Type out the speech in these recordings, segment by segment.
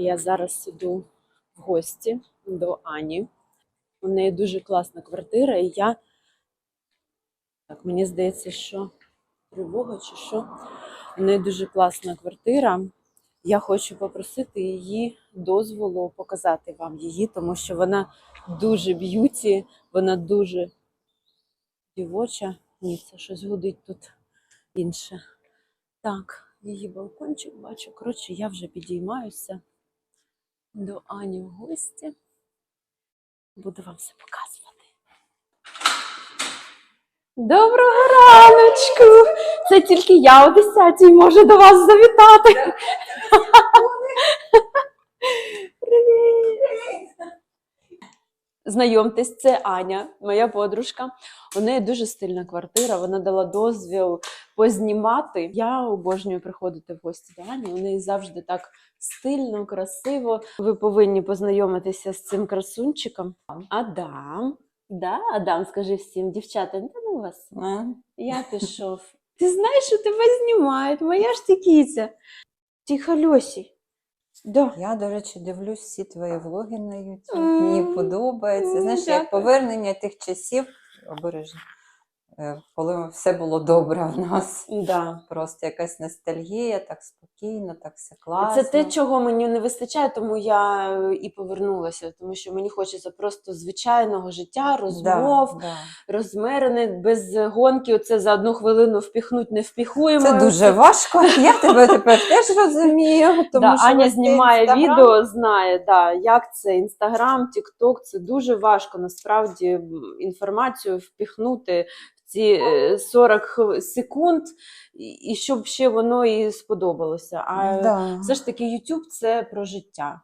Я зараз іду в гості до Ані. У неї дуже класна квартира, і я. Так, мені здається, що тривога чи що. У неї дуже класна квартира. Я хочу попросити її дозволу показати вам її, тому що вона дуже б'юті, вона дуже дівоча. Ні, це щось гудить тут інше. Так, її балкончик бачу. Коротше, я вже підіймаюся до Ані в гості. Буду вам все показувати. Доброго раночку! Це тільки я о 10 можу до вас завітати. Привіт! Знайомтесь, це Аня, моя подружка. У неї дуже стильна квартира. Вона дала дозвіл познімати. Я обожнюю приходити в гості до Ані. У неї завжди так стильно, красиво. Ви повинні познайомитися з цим красунчиком. Адам. Да, Адам, скажи всім, дівчата, та ну вас. Я пішов. Ти знаєш, що тебе знімають, моя ж ти кіця. Тихо, Льосі. Да. Я, до речі, дивлюсь всі твої влоги на YouTube. Mm. Мені подобається. Знаєш, дякую. як повернення тих часів обережно, е, коли все було добре в нас. Да. Просто якась ностальгія, так спокійно, так все класно. Це те, чого мені не вистачає, тому я е, і повернулася, тому що мені хочеться просто звичайного життя, розмов, Да, да. розмирене, без гонки. Оце за одну хвилину впіхнуть не впіхуємо. Це дуже важко. Я тебе тепер теж розумію. Тому да, що Аня знімає Інстаграм- відео, знає, да, як це Інстаграм, Тікток. Це дуже важко насправді інформацію впіхнути ці е, 40 секунд, і, щоб ще воно і сподобалося. А Да. все ж таки, YouTube це про життя.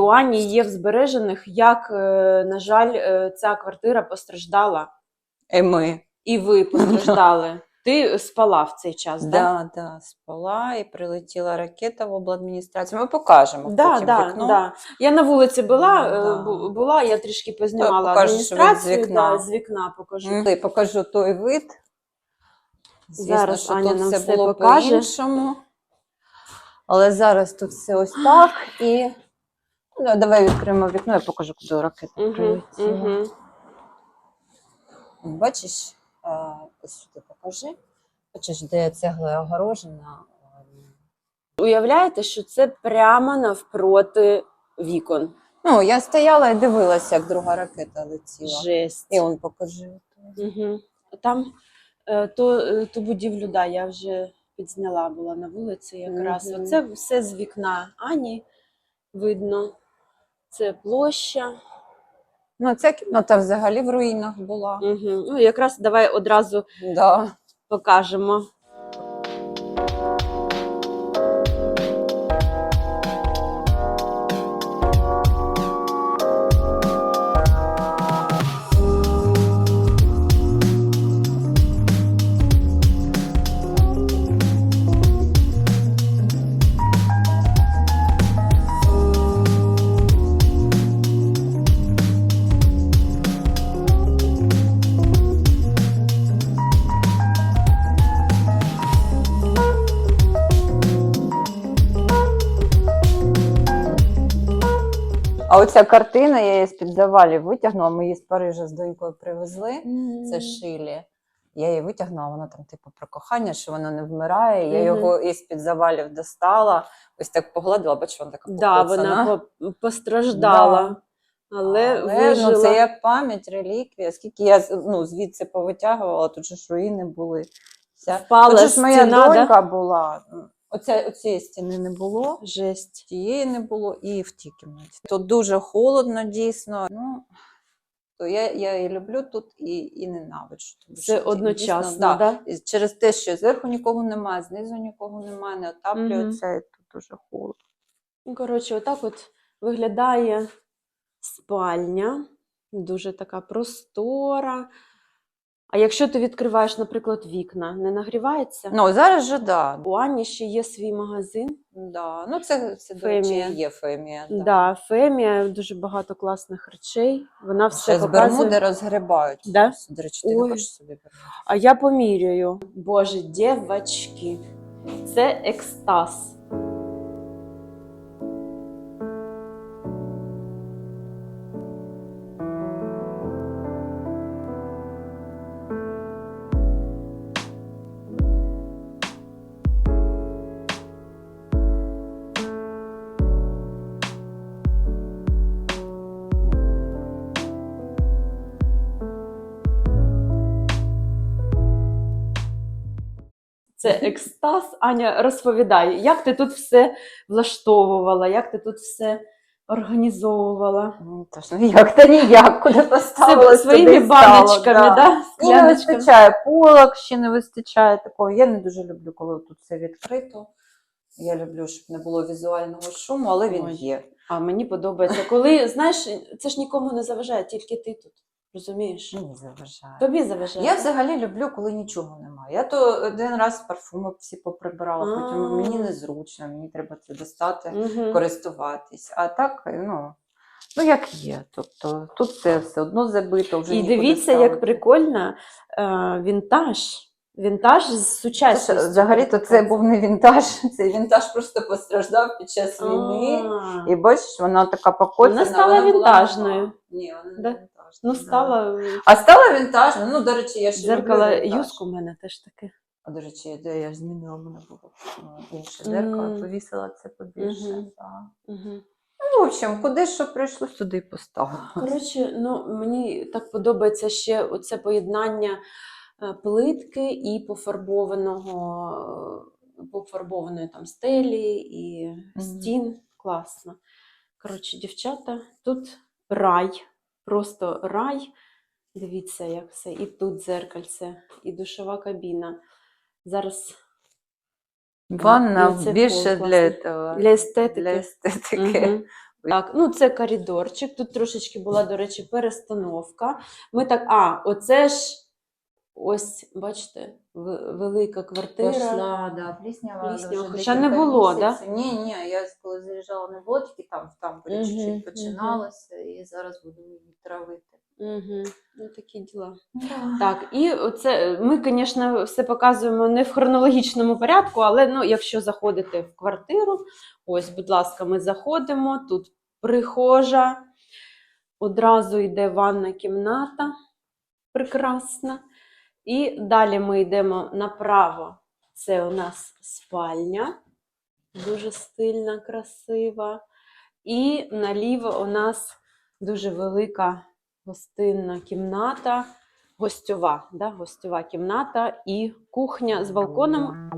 У Ані є в збережених, як, е, на жаль, е, ця квартира постраждала, І ми. і ви постраждали. Ти спала в цей час, так? Да, да, спала і прилетіла ракета в обладміністрацію. Ми покажемо Да, потім да, вікно. да. Я на вулиці була, е, Да. була, я трішки познімала покажеш вид з вікна. да, з вікна покажу. Я покажу той вид. Звісно, Зараз що Аня тут нам все було по-іншому. Але зараз тут все ось так і. Ну, давай відкриємо вікно, я покажу, куди ракета Угу, угу. Бачиш, ось сюди покажи. Бачиш, де цегла огорожена. Уявляєте, що це прямо навпроти вікон. Ну, я стояла і дивилася, як друга ракета летіла. Жесть. І он покажи. Угу. Там е, то, е, ту будівлю, да, я вже підзняла була на вулиці якраз. Угу. Оце все з вікна Ані видно. Це площа. Ну, ця кімната взагалі в руїнах була. Угу. Ну, якраз давай одразу Да. покажемо. Оця картина, я її з-під завалів витягнула, ми її з Парижа з донькою привезли. Це Шилі. Я її витягнула, вона там, типу, про кохання, що вона не вмирає. Я його із під завалів достала, ось так погладила, бачу, вона така Да, покоцана. вона по- постраждала, Да. але, Але, вижила. ну, це як пам'ять, реліквія. Скільки я ну, звідси повитягувала, тут же ж руїни були. Вся... Впала Тут же ж моя стіна, да? донька була. Оця, оцієї стіни не було. Жесть. тієї не було і в тій кімнаті. Тут дуже холодно, дійсно. Ну, то я, я і люблю тут і, і ненавиджу. Тому Це що дійсно, одночасно, да, да? Через те, що зверху нікого немає, знизу нікого немає, не отаплюється, і тут дуже холодно. Ну, коротше, отак от виглядає спальня. Дуже така простора. А якщо ти відкриваєш, наприклад, вікна, не нагрівається? Ну, зараз же да. У Ані ще є свій магазин. да. Ну, це, це до речі, є фемія. Да. Да. Фемія, дуже багато класних речей. Вона все Ще з показує. Бермуди розгрібають. Да? До речі, ти Ой. не хочеш собі Бермуди? А я поміряю. Боже, дівчатки, це екстаз. Це екстаз. Аня, розповідай, як ти тут все влаштовувала, як ти тут все організовувала? Ну, Тож, ну як та ніяк, куди поставила, своїми баночками, да? І не вистачає полок, ще не вистачає такого. Я не дуже люблю, коли тут все відкрито. Я люблю, щоб не було візуального шуму, але він Ой. є. А мені подобається, коли знаєш, це ж нікому не заважає, тільки ти тут. Розумієш? Мені заважає. Тобі заважає. Я взагалі люблю, коли нічого немає. Я то один раз парфуми всі поприбирала, потім мені незручно, мені треба це достати, користуватись. А так, ну, ну як є. Тобто тут все, все одно забито, вже І дивіться, як ставити. прикольно е, вінтаж. Вінтаж з Це сучасністю. Взагалі-то це був не вінтаж, цей вінтаж просто постраждав під час війни. І бачиш, вона така покоцана. Вона стала вінтажною. Ні, вона не вінтажна. Ну, стала А стала вінтажною. Ну, до речі, я ще дзеркало люблю вінтаж. юску в мене теж таке. А, до речі, де я ж змінила, в мене було ну, інше Мгм. дзеркало, повісила це побільше. Мгм. Угу. Ну, в общем, куди що прийшло, сюди й поставила. Коротше, ну мені так подобається ще оце поєднання е, плитки і пофарбованого, е, пофарбованої там стелі і Мгм. стін. Класно. Коротше, дівчата, тут рай, просто рай. Дивіться, як все. І тут дзеркальце, і душова кабіна. Зараз Ванна Ну, це більше пол, для, этого, для естетики. для естетики. Угу. Так, ну це коридорчик. Тут трошечки була, до речі, перестановка. Ми так, а, оце ж ось, бачите, велика квартира. Пішла, да, пліснява. Пліснява, хоча не було, місяців. Ні, ні, я коли заїжджала на тільки там, там Мгм, чуть-чуть починалося, і зараз буду її травити. Угу. Ну, такі діла. Да. Так, і оце ми, звісно, все показуємо не в хронологічному порядку, але ну, якщо заходите в квартиру, ось, будь ласка, ми заходимо. Тут прихожа, одразу йде ванна кімната, прекрасна. І далі ми йдемо направо. Це у нас спальня, дуже стильна, красива. І наліво у нас дуже велика гостинна кімната, гостьова, да? гостьова кімната і кухня з балконом.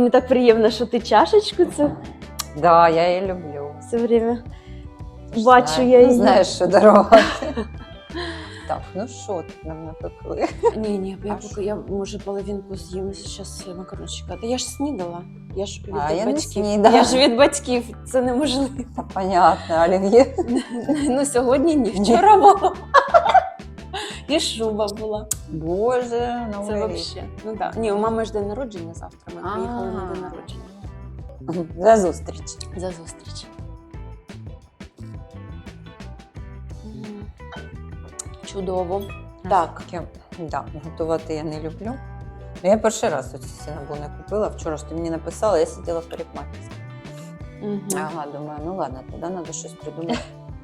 Мені так приємно, що ти чашечку це Да, я її люблю. все время бачу я ну, її. Знаєш, що дарувати. Так, ну що тут нам напекли? Ні, ні, я поки я може половинку з'їм зараз макарончика. Та я ж снідала. Я ж від А, я не батьків. снідала. Я ж від батьків. Це неможливо. Та понятно, олів'є. Ну сьогодні ні, вчора було. І шуба була. Боже, Це новий рік. взагалі. Ну так. Ні, у мами ж день народження завтра. Ми приїхали на день народження. За зустріч. За зустріч. Чудово. Так. Да, готувати я не люблю. Ну, я перший раз оці сінабу купила. Вчора ж ти мені написала, я сиділа в парикмахерській. Мгм. Ага, думаю, ну ладно, тоді треба щось придумати.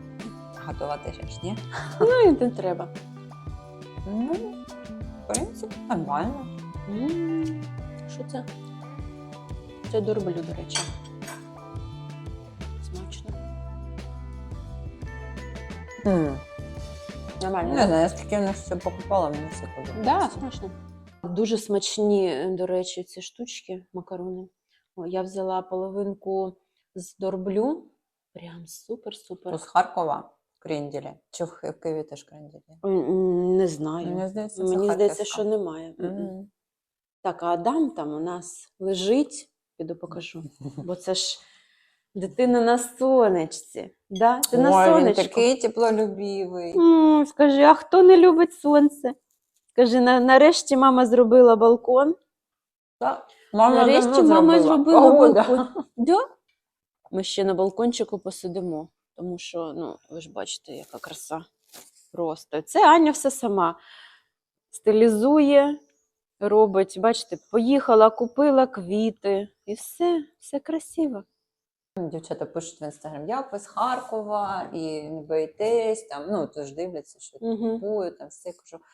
Готувати ж, ні? Ну і не треба. Ну, в принципі, нормально. Що це? Це дорблю, до речі. Смачно. Нормально. Не знаю, я скільки в них все покупала, мені все подобається. Да, смачно. Дуже смачні, до речі, ці штучки, макарони. О, я взяла половинку з дорблю. Прям супер-супер. З Харкова кренділі. Чи в Ки- в Києві теж кренділі? Не знаю. Мені здається, Мені здається, що немає. М-м. Мгм. Так, а Адам там у нас лежить, піду покажу. Бо це ж дитина на сонечці. Да? Ти на Ой, він такий теплолюбивий. М, Скажи, а хто не любить сонце? Скажи, нарешті мама зробила балкон. Так. Мама нарешті мама зробила Погода. балкон. Да? Ми ще на балкончику посидимо, тому що, ну, ви ж бачите, яка краса. Просто. Це Аня все сама стилізує, робить. Бачите, поїхала, купила квіти і все, все красиво. Дівчата пишуть в інстаграм, я ви з Харкова і не боїтесь, там, ну, тож дивляться, що я Угу. купую, там все. Кажу,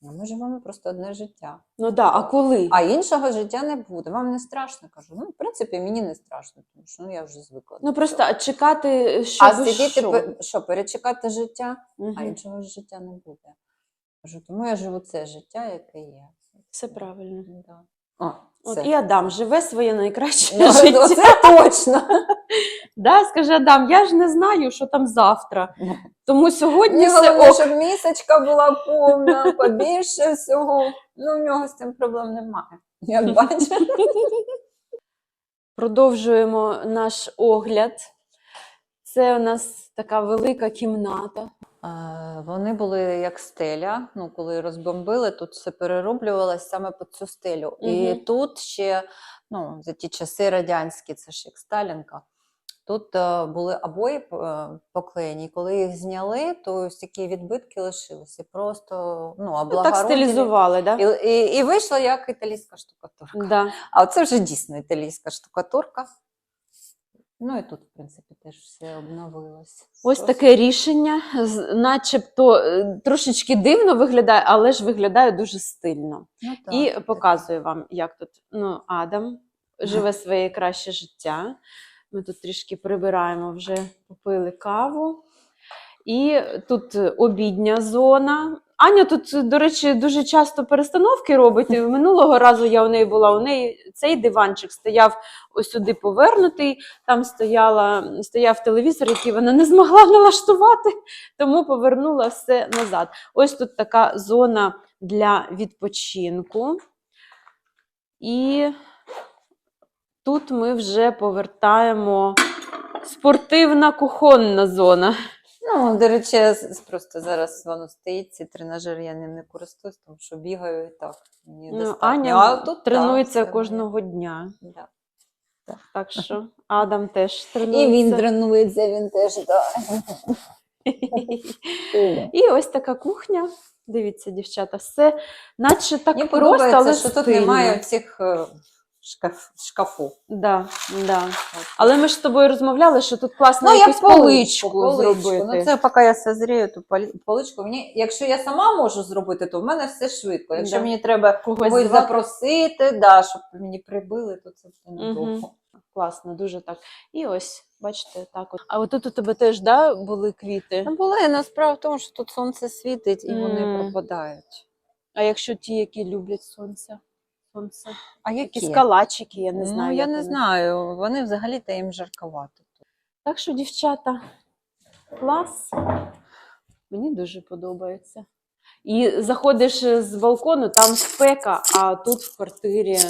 ну, ми живемо просто одне життя. Ну да, а коли? А іншого життя не буде. Вам не страшно? Кажу. Ну, в принципі, мені не страшно, тому що ну, я вже звикла. Ну просто цього. а чекати, що а сидіти, що? що, перечекати життя, а іншого життя не буде. Кажу, тому я живу це життя, яке є. Все правильно. Да. О, От і Адам живе своє найкраще Ну, життя. Це точно. Да, скажи Адам, я ж не знаю, що там завтра. Тому сьогодні Мені все головне, ок. щоб місячка була повна, побільше всього. Ну, в нього з цим проблем немає. Як бачиш. Продовжуємо наш огляд. Це у нас така велика кімната. Вони були як стеля. Ну, коли розбомбили, тут все перероблювалось саме під цю стелю. І тут ще, ну, за ті часи радянські, це ж як Сталінка. Тут е, були обої е, поклеєні. Коли їх зняли, то ось такі відбитки лишилися. Просто ну, Ну, так стилізували, да? І, і, і вийшло як італійська штукатурка. Да. А це вже дійсно італійська штукатурка. Ну і тут, в принципі, теж все обновилось. Ось таке рішення, начебто е, трошечки дивно виглядає, але ж виглядає дуже стильно. Ну, так, І так. показую вам, як тут ну, Адам живе своє краще життя. Ми тут трішки прибираємо, вже попили каву. І тут обідня зона. Аня тут, до речі, дуже часто перестановки робить. Минулого разу я у неї була. У неї цей диванчик стояв ось сюди повернутий. Там стояла, стояв телевізор, який вона не змогла налаштувати, тому повернула все назад. Ось тут така зона для відпочинку. І тут ми вже повертаємо спортивна кухонна зона. Ну, до речі, я просто зараз воно стоїть, цей тренажер, я ним не користуюсь, тому що бігаю і так. Мені Ну, достатньо. Аня а тут тренується так, кожного дня. да. Так що Адам теж тренується. І він тренується, він теж, да. І ось така кухня. Дивіться, дівчата, все наче так Мені просто, але що тут немає цих шкаф, шкафу. Да, да. Але ми ж з тобою розмовляли, що тут класно Ну, я якусь поличку, поличку. зробити. Ну, це поки я созрію, ту поличку. Мені, якщо я сама можу зробити, то в мене все швидко. Якщо Да. мені треба Когось запросити, да, щоб мені прибили, то це все недовго. Класно, дуже так. І ось, бачите, так от. А отут у тебе теж да, були квіти. Ну, були, але справа в тому, що тут сонце світить і вони пропадають. А якщо ті, які люблять сонце? Сонце. А Якісь калачики, я не знаю. ну, я не вони. знаю. Вони взагалі та їм жарковато. Так що, дівчата, клас. Мені дуже подобається. І заходиш з балкону, там спека, а тут в квартирі е,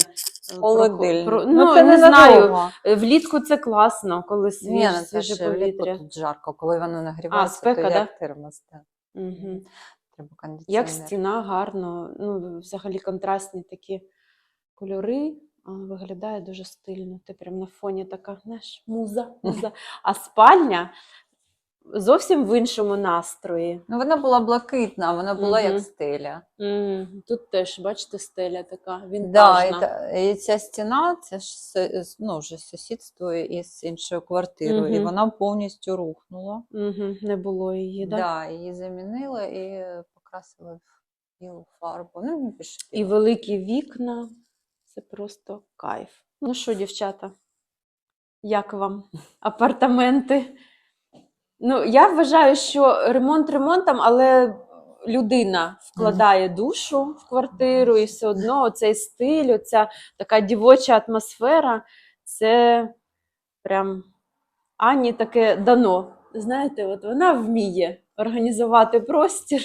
Холодильник. про- Ну, не знаю. Влітку це класно, коли Ні, свіж, ну, це свіже влітку повітря. тут жарко. Коли воно нагрівається, спека, то да? як термос. Да. Угу. Треба Як стіна гарно, ну, взагалі контрастні такі кольори. Виглядає дуже стильно. Ти прям на фоні така, знаєш, муза, муза. А спальня зовсім в іншому настрої. Ну, вона була блакитна, вона була Мгм. як стеля. М, Тут теж, бачите, стеля така Да, і, та- і ця стіна це ж ну, вже сусідство із іншою квартирою, і вона повністю рухнула. Угу, не було її, Да. да? її замінили і покрасили білу фарбу. Ну, більше І великі вікна. Це просто кайф. Ну що, дівчата, як вам апартаменти? Ну, я вважаю, що ремонт ремонтом, але людина вкладає душу в квартиру, і все одно цей стиль, оця така дівоча атмосфера, це прям Ані таке дано. Знаєте, от вона вміє організувати простір.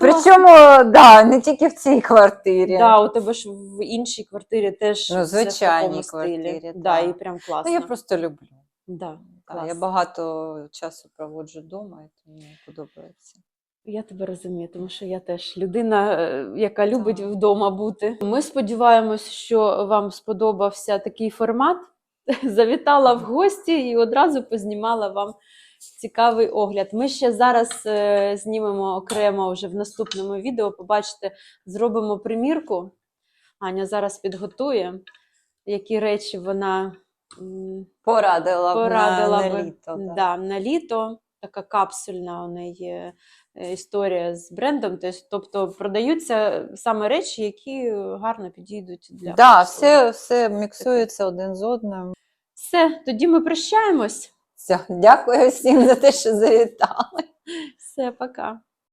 Причому, да, не тільки в цій квартирі. Да, у тебе ж в іншій квартирі теж Ну, все в звичайній такому стилі. квартирі, Да, так. і прям класно. Ну, я просто люблю. да, Да, клас. я багато часу проводжу вдома, і тому мені подобається. Я тебе розумію, тому що я теж людина, е, яка любить Так. вдома бути. Ми сподіваємось, що вам сподобався такий формат. Завітала в гості і одразу познімала вам цікавий огляд. Ми ще зараз е, знімемо окремо вже в наступному відео. Побачите, зробимо примірку. Аня зараз підготує, які речі вона м, Порадила, б порадила на, би на літо. да. Да, на літо. Така капсульна у неї е, історія з брендом. Тось- Тобто продаються саме речі, які гарно підійдуть для Да, капсули. все, все міксується один з одним. Все, тоді ми прощаємось. Все, дякую всім за те, що завітали. Все, пока.